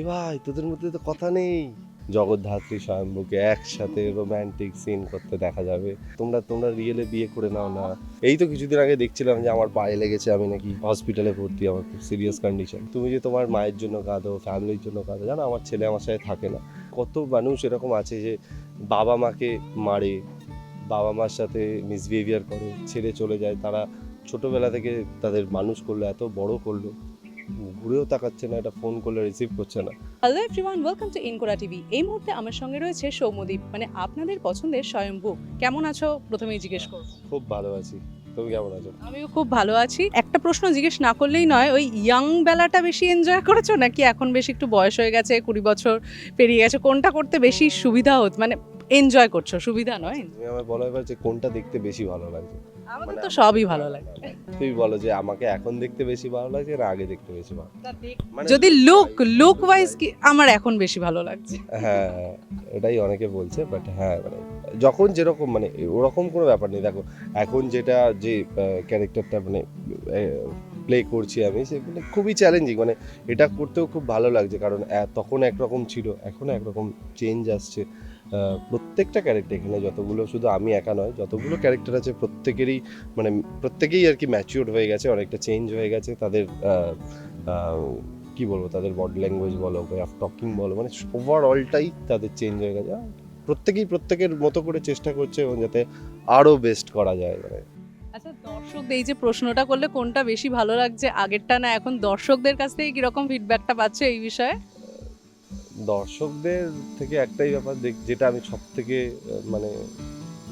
এ ভাই, তোদের মধ্যে তো কথা নেই। জগদ্ধাত্রী স্বয়ম্ভুকে একসাথে রোমান্টিক সিন করতে দেখা যাবে। তোমরা তোমরা রিয়েলে বিয়ে করে নাও না। এই তো কিছুদিন আগে দেখছিলাম যে আমার পায়ে লেগেছে, আমি নাকি হসপিটালে ভর্তি, আমার খুব সিরিয়াস কন্ডিশন তুমি যে তোমার মায়ের জন্য কাঁদো ফ্যামিলির জন্য কাঁদো, জানো, আমার ছেলে আমার সাথে থাকে না। কত মানুষ এরকম আছে যে বাবা মাকে মারে, বাবা মার সাথে মিসবিহেভিয়ার করে, ছেড়ে চলে যায়। তারা ছোটবেলা থেকে তাদের মানুষ করল, এত বড় করল। ঘুরেও তাকাচ্ছে না এটা ফোন করলে রিসিভ করছে না। Hello everyone welcome to ইনকোরা TV এই মুহূর্তে আমার সঙ্গে রয়েছে সৌম্যদীপ মানে আপনাদের পছন্দের স্বয়ম্ভু। কেমন আছো? প্রথমেই জিজ্ঞেস করব খুব ভালো আছি। তুমি কেমন আছো? আমিও খুব ভালো আছি। একটা প্রশ্ন জিজ্ঞেস না করলেই নয় ওই ইয়াং বেলাটা বেশি এনজয় করেছ? নাকি এখন বেশি একটু বয়স হয়ে গেছে কুড়ি বছর পেরিয়ে গেছে? কোনটা করতে বেশি সুবিধা হচ্ছে মানে এনজয় করছ সুবিধা নয়? তুমি আমায় বলো এবার যে কোনটা দেখতে বেশি ভালো লাগছে আমাদের মানে তো সবই ভালো লাগে। তুমি বলো যে আমাকে এখন দেখতে বেশি ভালো লাগছে না আগে দেখতে বেশি ভালো মানে যদি লুক লুক ওয়াইজ কি আমার এখন বেশি ভালো লাগছে। হ্যাঁ হ্যাঁ, এটাই অনেকে বলছে বাট হ্যাঁ মানে যখন যেরকম মানে ওরকম কোনো ব্যাপার নেই। দেখো এখন যেটা যে ক্যারেক্টারটা মানে প্লে করছি আমি সেগুলো খুবই চ্যালেঞ্জিং মানে এটা করতেও খুব ভালো লাগছে। কারণ তখন একরকম ছিল এখন একরকম চেঞ্জ আসছে। প্রত্যেকটা ক্যারেক্টার এখানে যতগুলো শুধু আমি একা নয়, যতগুলো ক্যারেক্টার আছে প্রত্যেকেরই মানে প্রত্যেকেই আর কি ম্যাচিওর হয়ে গেছে, অনেকটা চেঞ্জ হয়ে গেছে। তাদের কি বলব, তাদের বডি ল্যাঙ্গুয়েজ বলো ওয়ে অফ টকিং বলো মানে ওভারঅলটাই তাদের চেঞ্জ হয়ে গেছে। প্রত্যেকেই প্রত্যেকের মতো করে চেষ্টা করছে এবং যাতে আরও বেস্ট করা যায় মানে। আচ্ছা দর্শকদের এই যে প্রশ্নটা করলে কোনটা বেশি ভালো লাগছে? আগেরটা না, এখন দর্শকদের কাছ থেকে কীরকম ফিডব্যাকটা পাচ্ছে এই বিষয়ে? দর্শকদের থেকে একটাই ব্যাপার দেখ- যেটা আমি সব থেকে মানে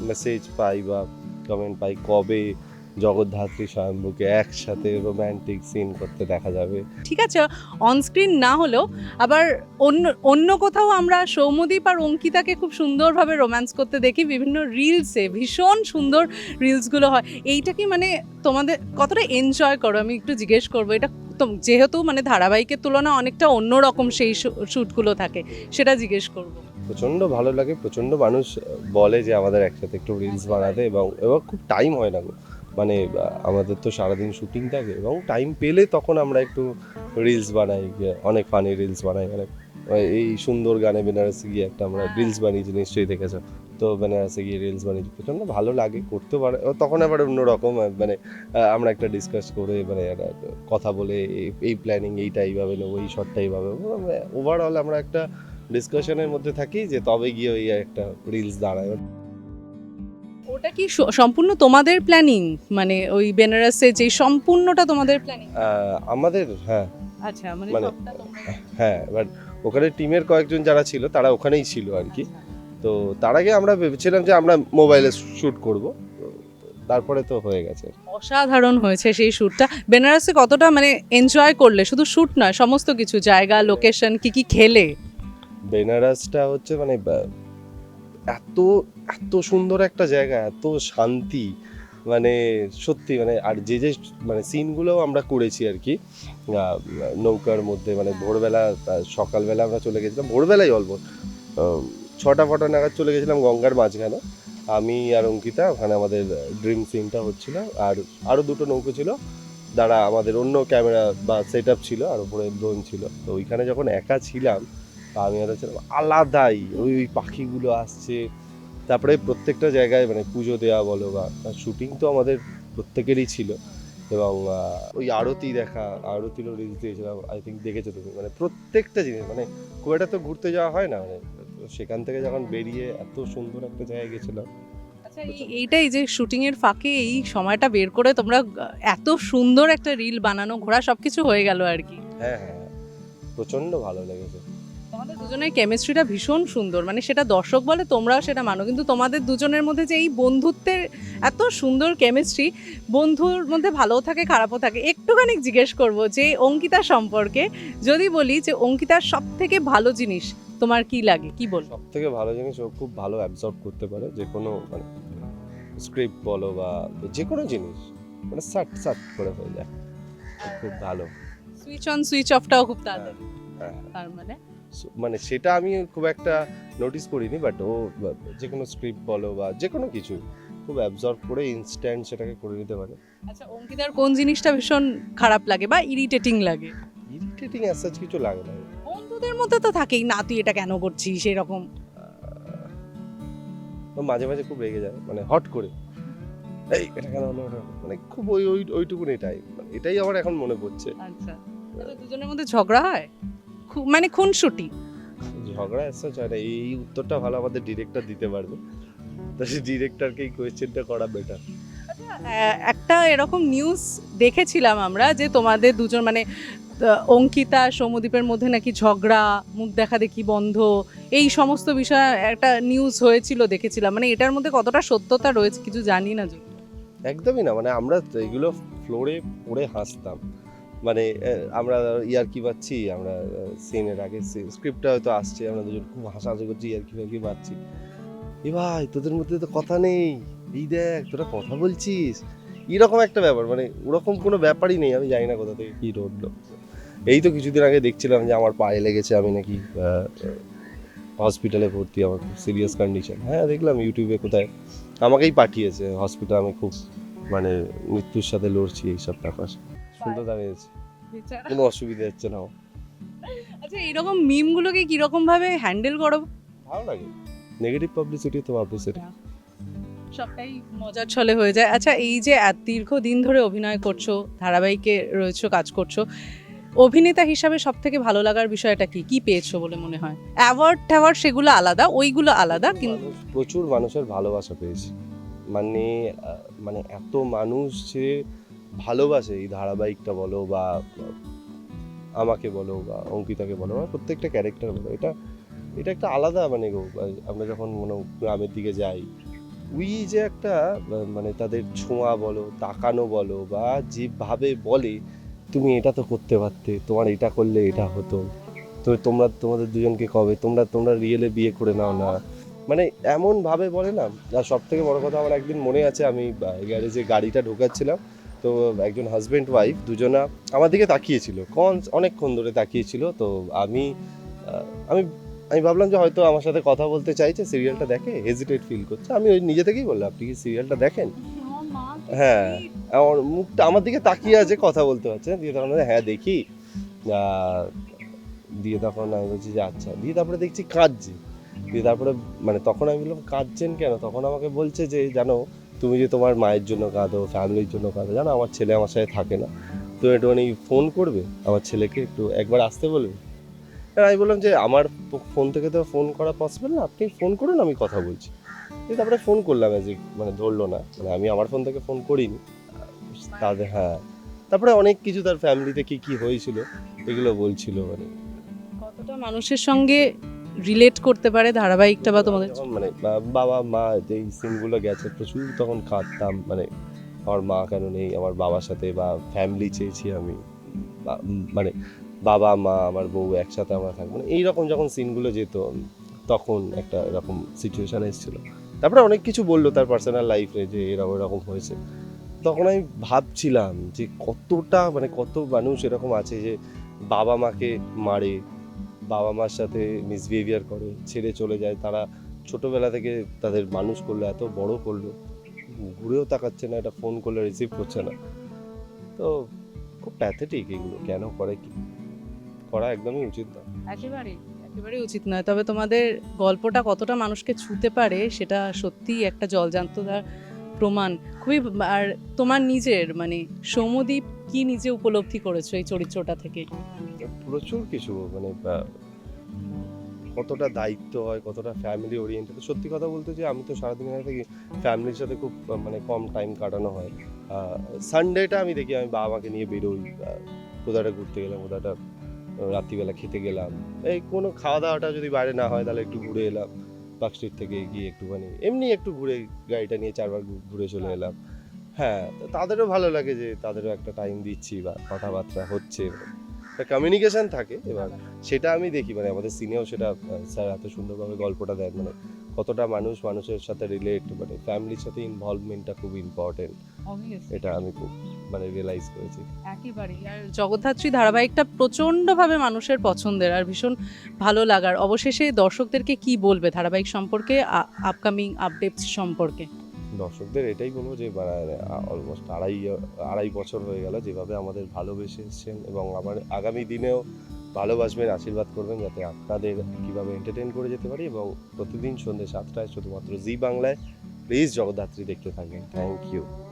মেসেজ পাই বা কমেন্ট পাই, কবে জগদ্ধাত্রী স্বয়ম্ভুকে একসাথে রোম্যান্টিক সিন করতে দেখা যাবে। ঠিক আছে অনস্ক্রিন না হলেও আবার অন্য অন্য কোথাও আমরা সৌম্যদীপ আর অঙ্কিতাকে খুব সুন্দরভাবে রোম্যান্স করতে দেখি, বিভিন্ন রিলসে ভীষণ সুন্দর রিলসগুলো হয়। এইটা কি মানে তোমাদের কতটা এনজয় করো? আমি একটু জিজ্ঞেস করব, এটা তো- যেহেতু মানে ধারাবাহিকের তুলনায় অনেকটা অন্যরকম সেই শ্যুটগুলো থাকে, সেটা জিজ্ঞেস করব। প্রচণ্ড ভালো লাগে, প্রচণ্ড মানুষ বলে যে আমাদের একসাথে একটু রিলস বানাতে এবং এবার খুব টাইম হয় না গো। মানে আমাদের তো সারাদিন শুটিং থাকে এবং টাইম পেলে তখন আমরা একটু রিলস বানাই, অনেক ফানি রিলস বানাই অনেক এই সুন্দর গানে বেনারসে গিয়ে একটা আমরা রিলস বানিয়েছি নিশ্চয়ই দেখেছ। তো বেনারসে গিয়ে রিলস বানিয়েছি। প্রচণ্ড ভালো লাগে করতে পারে। তখন আবার অন্যরকম মানে আমরা একটা ডিসকাস করে মানে কথা বলে এই- প্ল্যানিং এইটা এইভাবে নেব এই শটটা এইভাবে ওভারঅল আমরা একটা ডিসকাশনের মধ্যে থাকি যে তবে গিয়ে ওই একটা রিলস দাঁড়ায়। ওটা কি সম্পূর্ণ তোমাদের প্ল্যানিং মানে ওই বেনারসে যে সম্পূর্ণটা তোমাদের প্ল্যানিং আমাদের হ্যাঁ। আচ্ছা মানে মানে- হ্যাঁ এবার ওখানে টিমের কয়েকজন যারা ছিল তারা ওখানেই ছিল আর কি। তো তার আগে আমরা ভেবেছিলাম যে আমরা মোবাইলে শ্যুট করব। তারপরে তো হয়ে গেছে অসাধারণ হয়েছে সেই শ্যুটটা বেনারসে কতটা মানে এনজয় করলে? শুধু শ্যুট নয় সমস্ত কিছু জায়গা লোকেশন কি কি খেলে? বেনারসটা হচ্ছে মানে এত এত সুন্দর একটা জায়গা এত শান্তি। মানে সত্যি মানে আর যে যে মানে সিনগুলোও আমরা করেছি আর কি নৌকার মধ্যে মানে ভোরবেলা সকালবেলা আমরা চলে গেছিলাম, ভোরবেলাই অল্প ছটা ফটা নাগাদ চলে গেছিলাম গঙ্গার মাঝখানে, আমি আর অঙ্কিতা, ওখানে আমাদের ড্রিম সিনটা হচ্ছিল, আর আরও দুটো নৌকো ছিল যারা আমাদের অন্য ক্যামেরা বা সেট ছিল, আর উপরে ড্রোন ছিল, তো ওইখানে যখন একা ছিলাম, আমি আর ছিলাম আলাদাই ওই পাখিগুলো আসছে তারপরে প্রত্যেকটা জায়গায় মানে পুজো দেওয়া বলো বা শুটিং তো আমাদের প্রত্যেকেরই ছিল এবং ওই আরতি দেখা আরতিরও রিলস দিয়েছিলাম আই থিঙ্ক দেখেছ তুমি মানে প্রত্যেকটা জিনিস মানে খুব একটা তো ঘুরতে যাওয়া হয় না মানে সেখান থেকে যখন বেরিয়ে এত সুন্দর একটা জায়গায় গেছিলাম আচ্ছা এইটাই যে শুটিং এর ফাঁকে এই সময়টা বের করে তোমরা এত সুন্দর একটা রিল বানানো ঘোরা সবকিছু হয়ে গেল আর কি হ্যাঁ হ্যাঁ। প্রচণ্ড ভালো লেগেছে তোমাদের দুজনের কেমিস্ট্রিটা ভীষণ সুন্দর। মানে সেটা দর্শক বলে তোমরাও সেটা মানো। কিন্তু তোমাদের দুজনের মধ্যে যে এই বন্ধুত্বের এত সুন্দর কেমিস্ট্রি বন্ধুর মধ্যে ভালোও থাকে খারাপও থাকে একটুখানি জিজ্ঞেস করব যে অঙ্কিতা সম্পর্কে যদি বলি যে অঙ্কিতার সব থেকে ভালো জিনিস তোমার কি লাগে? কি বলব? সব থেকে ভালো জিনিস ও খুব ভালো অ্যাবজর্ব করতে পারে যে কোনো মানে স্ক্রিপ্ট বলো বা যে কোনো জিনিস মানে সাট সাট করে হয়ে যায়। খুব ভালো। সুইচ অন সুইচ অফটাও খুব তাড়াতাড়ি। হ্যাঁ। তার মানে? মানে সেটা আমি খুব একটা নোটিস করিনি বাট ও যে কোনো স্ক্রিপ্ট বলো বা যে কোনো কিছু খুব অ্যাবজর্ব করে ইনস্ট্যান্ট সেটাকে করে নিতে পারে। আচ্ছা অঙ্কিতার কোন জিনিসটা ভীষণ খারাপ লাগে বা ইরিটেটিং লাগে? ইরিটেটিং অ্যাজ সাচ কিছু লাগে না। বন্ধু বন্ধুদের মধ্যে তো থাকেই না তুই এটা কেন করছিস? এরকম। মাঝে মাঝে খুব রেগে যায় মানে হট করে। এই এটা কেন হলো? মানে খুব ওই ওই ওইটুকুনি টাইম মানে এটাই আমার এখন মনে পড়ছে। আচ্ছা দুজনের মধ্যে ঝগড়া হয়? মানে খুনসুটি। ঝগড়া এসে হয় না এই উত্তরটা ভালো আমাদের ডিরেক্টর দিতে পারবে। তো সেই ডিরেক্টরকে এই কোয়েশ্চেনটা করা বেটার একটা এরকম নিউজ দেখেছিলাম আমরা যে তোমাদের দুজন মানে অঙ্কিতা সৌমদীপের মধ্যে নাকি ঝগড়া মুখ দেখা দেখি বন্ধ এই সমস্ত বিষয়ে একটা নিউজ হয়েছিল দেখেছিলাম। মানে এটার মধ্যে কতটা সত্যতা রয়েছে কিছু জানি না। একদমই না মানে আমরা এগুলো ফ্লোরে পড়ে হাসতাম। মানে আমরা ইয়ার কি পাচ্ছি আমরা সিনের আগে স্ক্রিপ্টটা হয়তো আসছে, আমরা দুজন খুব হাসাহাসি করছি, ইয়ার কি কি পাচ্ছি এ ভাই, তোদের মধ্যে তো কথা নেই। এই দেখ, তোরা কথা বলছিস। এরকম একটা ব্যাপার মানে ওরকম কোনো ব্যাপারই নেই, আমি জানি না কোথা থেকে কি রোডলো এই তো কিছুদিন আগে দেখছিলাম যে আমার পায়ে লেগেছে, আমি নাকি হসপিটালে ভর্তি, আমার খুব সিরিয়াস কন্ডিশন হ্যাঁ দেখলাম ইউটিউবে কোথায়। আমাকেই পাঠিয়েছে হসপিটাল আমি খুব মানে মৃত্যুর সাথে লড়ছি, এইসব ব্যাপার। সুন্দর দাঁড়িয়েছে কোনো অসুবিধা হচ্ছে না। আচ্ছা এরকম মিমগুলোকে কীরকম ভাবে হ্যান্ডেল করো? ভালো লাগে। নেগেটিভ পাবলিসিটি তো পাবলিসিটি সবটাই মজার ছলে হয়ে যায়। আচ্ছা এই যে এত দীর্ঘদিন ধরে অভিনয় করছ ধারাবাহিকে রয়েছো কাজ করছ অভিনেতা হিসাবে সব থেকে ভালো লাগার বিষয়টা কি? কি পেয়েছ বলে মনে হয়? অ্যাওয়ার্ড ট্যাওয়ার্ড সেগুলো আলাদা ওইগুলো আলাদা কিন্তু প্রচুর মানুষের ভালোবাসা পেয়েছি। মানে মানে এত মানুষ যে ভালোবাসে, এই ধারাবাহিকটা বলো বা, আমাকে বলো বা, অঙ্কিতাকে বলো বা প্রত্যেকটা ক্যারেক্টার বলো। এটা এটা একটা আলাদা মানে আমরা যখন মনে গ্রামের দিকে যাই ওই যে একটা মানে তাদের ছোঁয়া বলো, তাকানো বলো বা যেভাবে বলে, তুমি এটা তো করতে পারতে, তোমার এটা করলে এটা হতো। তো তোমরা, তোমাদের দুজনকে কবে? তোমরা তোমরা রিয়েলে বিয়ে করে নাও না। মানে এমন ভাবে বলে না। আর সব থেকে বড় কথা, আমার একদিন মনে আছে, আমি গ্যারেজে গাড়িটা ঢোকাচ্ছিলাম। তো একজন হাজব্যান্ড ওয়াইফ দুজনা আমার দিকে তাকিয়েছিল। কন অনেকক্ষণ ধরে তাকিয়েছিল। তো আমি আমি আমি ভাবলাম যে হয়তো আমার সাথে কথা বলতে চাইছে সিরিয়ালটা দেখে হেজিটেট ফিল করছে। আমি ওই নিজে থেকেই বললাম আপনি কি সিরিয়ালটা দেখেন? হ্যাঁ আমার মুখটা আমার দিকে তাকিয়ে আছে কথা বলতে পারছে দিয়ে তখন হ্যাঁ দেখি। দিয়ে তখন আমি বলছি যে আচ্ছা। দিয়ে তারপরে দেখছি কাঁদছে। দিয়ে তারপরে মানে তখন আমি বললাম কাঁদছেন কেন? তখন আমাকে বলছে যে জানো তুমি যে তোমার মায়ের জন্য কাঁদো ফ্যামিলির জন্য কাঁদো, জানো, আমার ছেলে আমার সাথে থাকে না। তো একটুখানি ফোন করবে, আমার ছেলেকে একটু একবার আসতে বলবে। আর আমি বললাম যে, আমার ফোন থেকে তো ফোন করা পসিবল না, আপনি ফোন করুন, আমি কথা বলছি। তারপরে ফোন করলাম এজ মানে ধরলো না। মানে আমি আমার ফোন থেকে ফোন করিনি। তাদের হ্যাঁ। তারপরে অনেক কিছু তার ফ্যামিলিতে কি কি হয়েছিল, এগুলো বলছিল মানে। কতটা মানুষের সঙ্গে রিলেট করতে পারে ধারাবাহিকটা বা তোমাদের? মানে বাবা, মা যেই সিনগুলো গেছে, প্রচুর তখন কাঁদতাম মানে আমার মা কেন নেই, আমার বাবার সাথে বা ফ্যামিলি চেয়েছি আমি মানে বাবা, মা, আমার বউ একসাথে আমরা থাকব মানে এইরকম যখন সিনগুলো যেত, তখন একটা এরকম সিচুয়েশান এসেছিল। তারপরে অনেক কিছু বলল তার পার্সোনাল লাইফে যে এরকম এরকম হয়েছে। তখন আমি ভাবছিলাম যে কতটা মানে কত মানুষ এরকম আছে যে বাবা মাকে মারে বাবা মার সাথে মিসবিহেভিয়ার করে, ছেড়ে চলে যায়। তারা ছোটবেলা থেকে তাদের মানুষ করল, এত বড় করল। ঘুরেও তাকাচ্ছে না, এটা ফোন করলে রিসিভ করছে না। তো খুব প্যাথেটিক এগুলো, কেন করে কি? করা একদমই উচিত না। একেবারেই একেবারেই উচিত নয়। তবে তোমাদের গল্পটা কতটা মানুষকে ছুতে পারে, সেটা সত্যিই একটা জলজান্ততার প্রমাণ। খুবই, আর তোমার নিজের মানে সৌমদ্বীপ কি নিজে উপলব্ধি করেছ এই চরিত্রটা থেকে? প্রচুর কিছু মানে কতটা দায়িত্ব হয় কতটা ফ্যামিলি ওরিয়েন্টেড সত্যি কথা বলতে যে আমি তো সারাদিন আগে থেকে ফ্যামিলির সাথে খুব মানে কম টাইম কাটানো হয়। সানডেটা আমি দেখি আমি বাবা মাকে নিয়ে বেরোই একটা ঘুরতে গেলাম আহ, রাত্রিবেলা খেতে গেলাম। এই কোনো খাওয়া দাওয়াটা যদি বাইরে না হয় তাহলে একটু ঘুরে এলাম পার্ক স্ট্রিট থেকে গিয়ে একটুখানি এমনি একটু ঘুরে গাড়িটা নিয়ে চারবার ঘুরে চলে এলাম। হ্যাঁ তাদেরও ভালো লাগে যে তাদেরও একটা টাইম দিচ্ছি বা কথাবার্তা হচ্ছে। কমিউনিকেশন থাকে এবার সেটা আমি দেখি মানে আমাদের সিনেও সেটা স্যার এত সুন্দরভাবে গল্পটা দেন মানে কতটা মানুষ মানুষের সাথে রিলেট মানে ফ্যামিলির সাথে ইনভলভমেন্টটা খুব ইম্পর্টেন্ট এটা আমি খুব মানে রিয়েলাইজ করেছি। একেবারেই আর জগদ্ধাত্রী ধারাবাহিকটা প্রচণ্ডভাবে মানুষের পছন্দের আর ভীষণ ভালো লাগার। অবশেষে দর্শকদেরকে কি বলবে ধারাবাহিক সম্পর্কে আপকামিং আপডেটস সম্পর্কে? দর্শকদের এটাই বলব যে অলমোস্ট আড়াই আড়াই বছর হয়ে গেল যেভাবে আমাদের ভালোবেসে এসছেন এবং আমার আগামী দিনেও ভালোবাসবেন, আশীর্বাদ করবেন যাতে আপনাদের কীভাবে এন্টারটেন করে যেতে পারি এবং প্রতিদিন সন্ধ্যে সাতটায় শুধুমাত্র জি বাংলায় প্লিজ জগদ্ধাত্রী দেখতে থাকবেন থ্যাংক ইউ